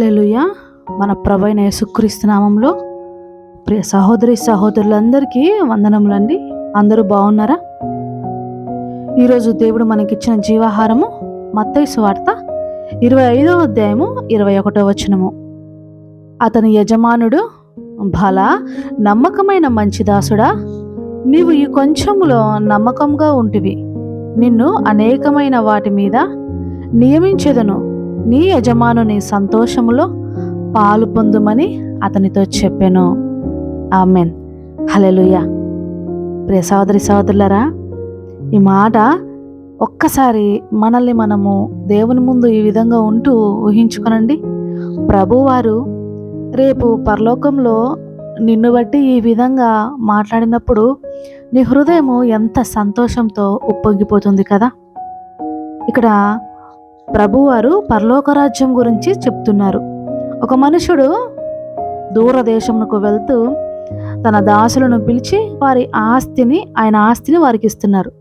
హల్లెలూయ. మన ప్రభైన యేసుక్రీస్తు నామంలో ప్రియ సహోదరి సహోదరులందరికీ వందనములండి. అందరూ బాగున్నారా? ఈరోజు దేవుడు మనకిచ్చిన జీవాహారము మత్తైసు వార్త ఇరవై ఐదో అధ్యాయము ఇరవై ఒకటో వచనము. అతని యజమానుడు బల నమ్మకమైన మంచి దాసుడా నీవు ఈ కొంచెములో నమ్మకంగా ఉంటివి. నిన్ను అనేకమైన వాటి మీద నియమించెదను. నీ యజమానుని సంతోషములో పాలు పొందుమని అతనితో చెప్పాను. ఆమెన్. హలెలుయ ప్రియ సహోదరి సహోదరులరా ఈ మాట ఒక్కసారి మనల్ని మనము దేవుని ముందు ఈ విధంగా ఉంటూ ఊహించుకునండి. ప్రభువారు రేపు పరలోకంలో నిన్ను బట్టి ఈ విధంగా మాట్లాడినప్పుడు నీ హృదయము ఎంత సంతోషంతో ఉప్పొంగిపోతుంది కదా. ఇక్కడ ప్రభువారు పరలోక రాజ్యం గురించి చెప్తున్నారు. ఒక మనుషుడు దూరదేశమునకు వెళ్తూ తన దాసులను పిలిచి వారి ఆస్తిని ఆయన ఆస్తిని వారికి ఇస్తున్నారు.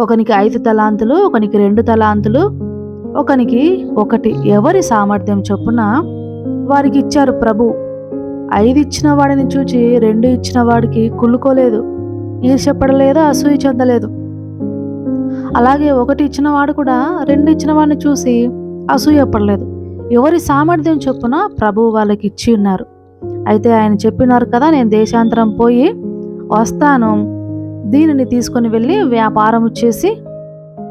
ఒకనికి ఐదు తలాంతులు ఒకనికి రెండు తలాంతులు ఒకనికి ఒకటి. ఎవరి సామర్థ్యం చొప్పున వారికి ఇచ్చారు ప్రభు. ఐదు ఇచ్చిన వాడిని చూచి రెండు ఇచ్చిన వాడికి కుళ్ళుకోలేదు. ఈర్షపడలేదు అసూయ చెందలేదు. అలాగే ఒకటి ఇచ్చిన వాడు కూడా రెండు ఇచ్చిన వాడిని చూసి అసూయపడలేదు ఎవరి సామర్థ్యం చొప్పున ప్రభువు వాళ్ళకి ఇచ్చి ఉన్నారు. అయితే ఆయన చెప్పినారు కదా నేను దేశాంతరం పోయి వస్తాను. దీనిని తీసుకొని వెళ్ళి వ్యాపారం చేసి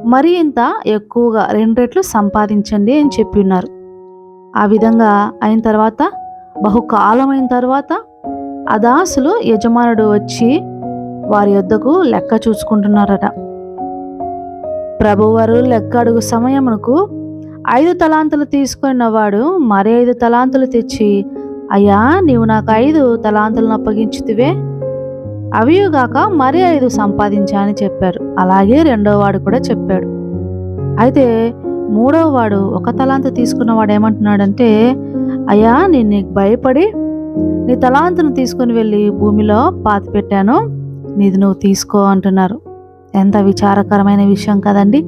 మరి ఇంత ఎక్కువగా రెండు రెట్లు సంపాదించండి అని చెప్పి ఉన్నారు ఆ విధంగా అయిన తర్వాత బహుకాలమైన తర్వాత ఆ దాసులు యజమానుడు వచ్చి వారి యొద్దకు లెక్క చూసుకుంటున్నారట. ప్రభువారు లెక్క అడుగు సమయమునకు ఐదు తలాంతులు తీసుకున్న వాడు మరి ఐదు తలాంతులు తెచ్చి అయ్యా నీవు నాకు ఐదు తలాంతులను అప్పగించుతివే. అవియుగాక మరి ఐదు సంపాదించా అని చెప్పారు అలాగే రెండో వాడు కూడా చెప్పాడు. అయితే మూడవ వాడు ఒక తలాంత తీసుకున్నవాడు ఏమంటున్నాడంటే అయ్యా నేను నీకు భయపడి నీ తలాంతను తీసుకుని వెళ్ళి భూమిలో పాతి పెట్టాను నీది నువ్వు తీసుకో అంటున్నారు. ఎంత విచారకరమైన విషయం కదండి.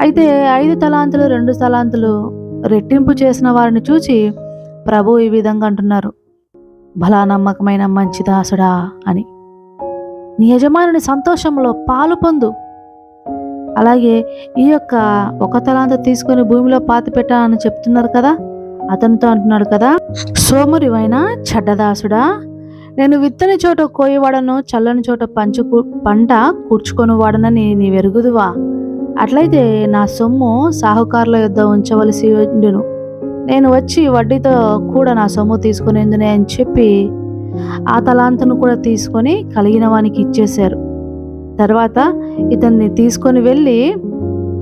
అయితే ఐదు తలాంతులు రెండు తలాంతులు రెట్టింపు చేసిన వారిని చూచి ప్రభు ఈ విధంగా అంటున్నారు. భలా నమ్మకమైన మంచి దాసుడా అని. నీ యజమానుని సంతోషంలో పాలు పొందు. అలాగే ఈ యొక్క ఒక తలాంత తీసుకొని భూమిలో పాతి పెట్టాలని చెప్తున్నారు కదా. అతనితో అంటున్నాడు కదా సోమురివైన చెడ్డదాసుడా నేను విత్తని చోట కోయవాడను చల్లని చోట పంచు పంట కూర్చుకొని వాడనని నీ వెరుగుదువా? అట్లయితే నా సొమ్ము సాహుకారుల యొద్ద ఉంచవలసి ఉండును. నేను వచ్చి వడ్డీతో కూడా నా సొమ్ము తీసుకునేందునే అని చెప్పి ఆ తలాంతను కూడా తీసుకొని కలిగిన వానికి ఇచ్చేశారు. తర్వాత ఇతన్ని తీసుకొని వెళ్ళి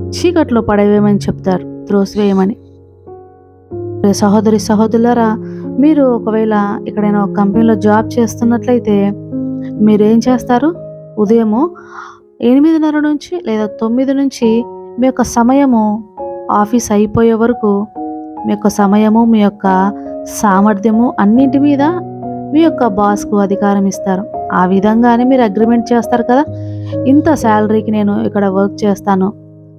చీకట్లో పడవేయమని చెప్తారు. త్రోసివేయమని. సహోదరి సహోదరులరా మీరు ఒకవేళ ఎక్కడైనా ఒక కంపెనీలో జాబ్ చేస్తున్నట్లయితే మీరేం చేస్తారు? ఉదయము ఎనిమిదిన్నర నుంచి లేదా తొమ్మిది నుంచి మీ యొక్క సమయము ఆఫీస్ అయిపోయే వరకు మీ యొక్క సమయము మీ యొక్క సామర్థ్యము అన్నింటి మీద మీ యొక్క బాస్కు అధికారం ఇస్తారు. ఆ విధంగానే మీరు అగ్రిమెంట్ చేస్తారు కదా? ఇంత శాలరీకి నేను ఇక్కడ వర్క్ చేస్తాను.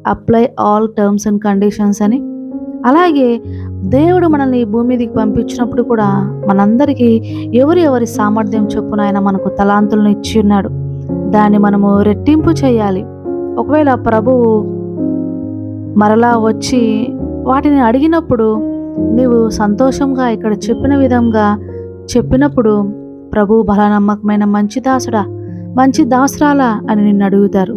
Apply all terms and conditions అని. అలాగే దేవుడు మనల్ని ఈ భూమి మీదకి పంపించినప్పుడు కూడా మనందరికీ ఎవరి ఎవరి సామర్థ్యం చొప్పున ఆయన మనకు తలాంతులను ఇచ్చి ఉన్నాడు. దాన్ని మనము రెట్టింపు చేయాలి. ఒకవేళ ప్రభువు మరలా వచ్చి వాటిని అడిగినప్పుడు నీవు సంతోషంగా ఇక్కడ చెప్పిన విధంగా చెప్పినప్పుడు ప్రభు బల నమ్మకమైన మంచి దాసుడా మంచి దాసురాలా అని నిన్ను అడుగుతారు.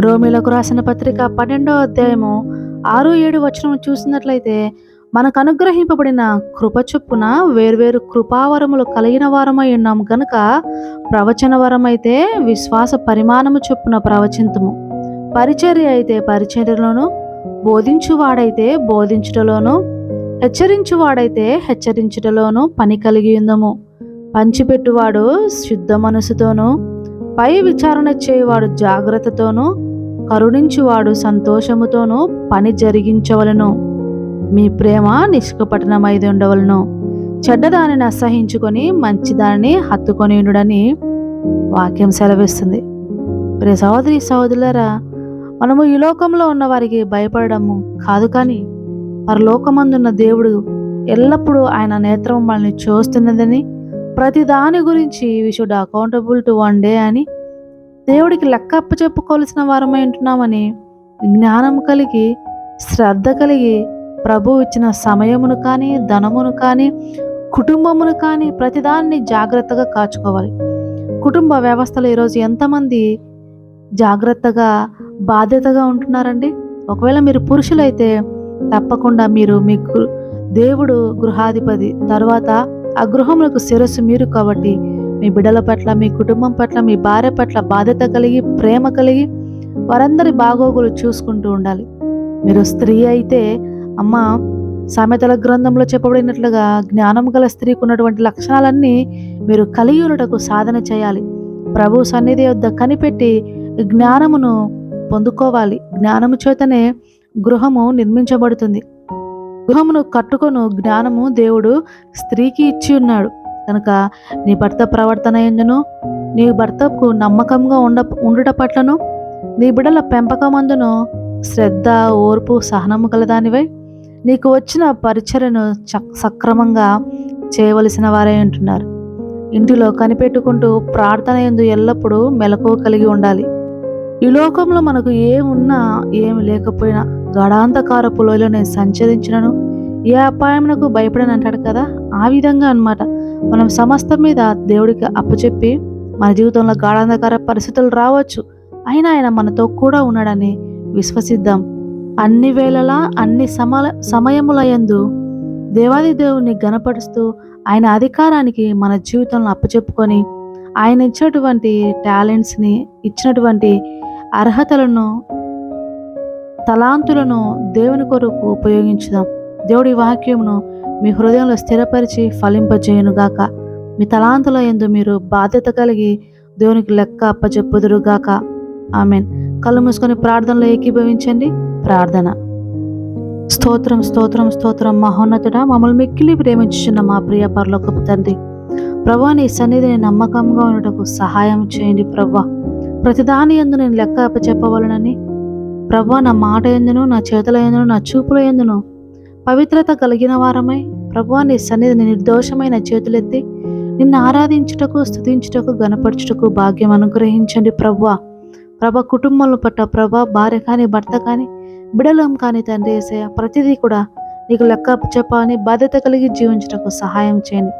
రోమిలకు రాసిన పత్రిక పన్నెండో అధ్యాయము ఆరు ఏడు వచనం చూసినట్లయితే మనకు అనుగ్రహింపబడిన కృప చొప్పున వేర్వేరు కృపావరములు కలిగిన వారమై ఉన్నాం గనుక ప్రవచన వరమైతే విశ్వాస పరిమాణము చొప్పున ప్రవచింతము. పరిచర్య అయితే పరిచర్యలోను బోధించువాడైతే బోధించుటలోను హెచ్చరించువాడైతే హెచ్చరించుటలోను పని కలిగి ఉందము. పంచిపెట్టువాడు శుద్ధ మనసుతోనూ పై విచారణ చేయువాడు జాగ్రత్తతోనూ కరుణించువాడు సంతోషముతోనూ పని జరిగించవలను. మీ ప్రేమ నిష్కపటనమైది ఉండవలను చెడ్డదానిని అసహించుకొని మంచిదానిని హత్తుకొని ఉండుడని వాక్యం సెలవిస్తుంది. ప్రే సహోదరి సహోదరులరా మనము ఈ లోకంలో ఉన్న వారికి భయపడము కాదు కానీ పరలోకమందున్న దేవుడు ఎల్లప్పుడూ ఆయన నేత్రం మనల్ని చూస్తున్నదని ప్రతి దాని గురించి we should accountable to one day అని దేవుడికి లెక్క చెప్పుకోవాల్సిన వారమై ఉంటున్నామని జ్ఞానం కలిగి శ్రద్ధ కలిగి ప్రభు ఇచ్చిన సమయమును కానీ ధనమును కానీ కుటుంబమును కానీ ప్రతిదాన్ని జాగ్రత్తగా కాచుకోవాలి. కుటుంబ వ్యవస్థలో ఈరోజు ఎంతమంది జాగ్రత్తగా బాధ్యతగా ఉంటున్నారండి? ఒకవేళ మీరు పురుషులైతే తప్పకుండా మీరు మీకు దేవుడు గృహాధిపతి తర్వాత ఆ గృహములకు శిరస్సు మీరు కాబట్టి మీ బిడ్డల పట్ల మీ కుటుంబం పట్ల మీ భార్య పట్ల బాధ్యత కలిగి ప్రేమ కలిగి వారందరి బాగోగులు చూసుకుంటూ ఉండాలి. మీరు స్త్రీ అయితే అమ్మ సామెతల గ్రంథంలో చెప్పబడినట్లుగా జ్ఞానం గల స్త్రీకి ఉన్నటువంటి లక్షణాలన్నీ మీరు కలియులటకు సాధన చేయాలి. ప్రభు సన్నిధి వద్ద కనిపెట్టి జ్ఞానమును పొందుకోవాలి. జ్ఞానము చేతనే గృహము నిర్మించబడుతుంది. గృహమును కట్టుకొను జ్ఞానము దేవుడు స్త్రీకి ఇచ్చి ఉన్నాడు. కనుక నీ భర్త ప్రవర్తన ఎందును? నీ భర్తకు నమ్మకంగా ఉండ ఉండుట పట్లను? నీ బిడ్డల పెంపకమందును శ్రద్ధ ఓర్పు సహనము కలదానివై నీకు వచ్చిన పరిచయను సక్రమంగా చేయవలసిన వారే ఉంటున్నారు ఇంటిలో కనిపెట్టుకుంటూ ప్రార్థన ఎందు ఎల్లప్పుడూ మెలకువ కలిగి ఉండాలి. ఈ లోకంలో మనకు ఏమున్నా ఏమి లేకపోయినా గడాంతకారపు లోయలో నేను సంచరించినను. ఏ అపాయమునకు భయపడని అంటాడు కదా? ఆ విధంగా అన్నమాట. మనం సమస్తం మీద దేవుడికి అప్పచెప్పి మన జీవితంలో గాఢాంధకార పరిస్థితులు రావచ్చు. అయినా ఆయన మనతో కూడా ఉన్నాడని విశ్వసిద్దాం. అన్ని వేళలా అన్ని సమల సమయములయందు దేవాది దేవుణ్ణి గనపరుస్తూ ఆయన అధికారానికి మన జీవితంలో అప్పచెప్పుకొని ఆయన ఇచ్చినటువంటి టాలెంట్స్ని ఇచ్చినటువంటి అర్హతలను తలాంతులను దేవుని కొరకు ఉపయోగించుదాం. దేవుడి వాక్యమును మీ హృదయంలో స్థిరపరిచి ఫలింపజేయునుగాక. మీ తలాంతుల ఎందు మీరు బాధ్యత కలిగి దేవునికి లెక్క అప్పచెప్పుదురుగాక. ఆమెన్. కళ్ళు మూసుకొని ప్రార్థనలో ఏకీభవించండి. ప్రార్థన. స్తోత్రం స్తోత్రం స్తోత్రం. మహోన్నతుడా మమ్మల్ని మిక్కిలి ప్రేమించుచున్న మా ప్రియ పరలోకపు తండ్రి. ప్రభా నీ సన్నిధిని నమ్మకంగా ఉండటకు సహాయం చేయండి ప్రభా. ప్రతిదాని ఎందు నేను లెక్క చెప్పవలనని. ప్రభా నా మాట ఎందును నా చేతుల ఎందును నా చూపుల ఎందును పవిత్రత కలిగిన వారమై ప్రభా నీ సన్నిధిని నిర్దోషమైన చేతులెత్తి నిన్ను ఆరాధించుటకు స్థుతించుటకు గనపరచుటకు భాగ్యం అనుగ్రహించండి ప్రభా. ప్రభ కుటుంబంలో పట్ల ప్రభా భార్య కానీ భర్త కానీ బిడలం కానీ తండ్రి ఏసయ్య ప్రతిదీ కూడా నీకు లెక్క చెప్పని బాధ్యత కలిగి జీవించుటకు సహాయం చేయండి.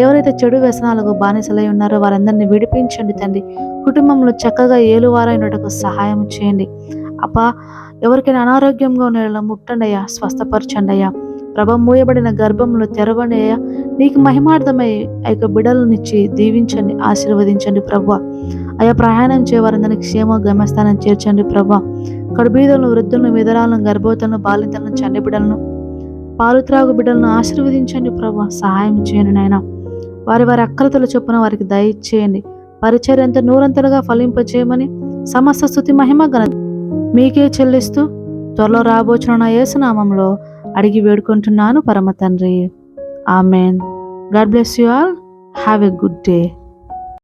ఎవరైతే చెడు వ్యసనాలకు బానిసలై ఉన్నారో వారందరినీ విడిపించండి తండ్రి. కుటుంబంలో చక్కగా ఏలువారైనటకు సహాయం చేయండి. అప్పా ఎవరికైనా అనారోగ్యంగా ఉన్న ముట్టండి అయ్యా స్వస్థపరచండి అయ్యా. ప్రభ మూయబడిన గర్భంలో తెరవండి అయ్యా. నీకు మహిమార్థమై ఆ యొక్క బిడలనిచ్చి దీవించండి ఆశీర్వదించండి ప్రభా. అయ్యా ప్రయాణం చేయవారందరినీ క్షేమ గమ్యస్థానం చేర్చండి ప్రభా. కడుబీదలను వృద్ధులను విధరాలను గర్భవతులను బాలింతలను చండి బిడ్డలను పాలు త్రాగు బిడ్డలను ఆశీర్వదించండి ప్రభా. సహాయం చేయండి నాయన. వారి వారి అక్కలతలు చొప్పున వారికి దయచేయండి పరిచర్యంత నూరంతలుగా ఫలింపచేయమని సమస్త స్థుతి మహిమ గణ మీకే చెల్లిస్తూ త్వరలో రాబోచిన నా యేసునామంలో అడిగి వేడుకుంటున్నాను పరమ తండ్రి. Amen. God bless you all. Have a good day.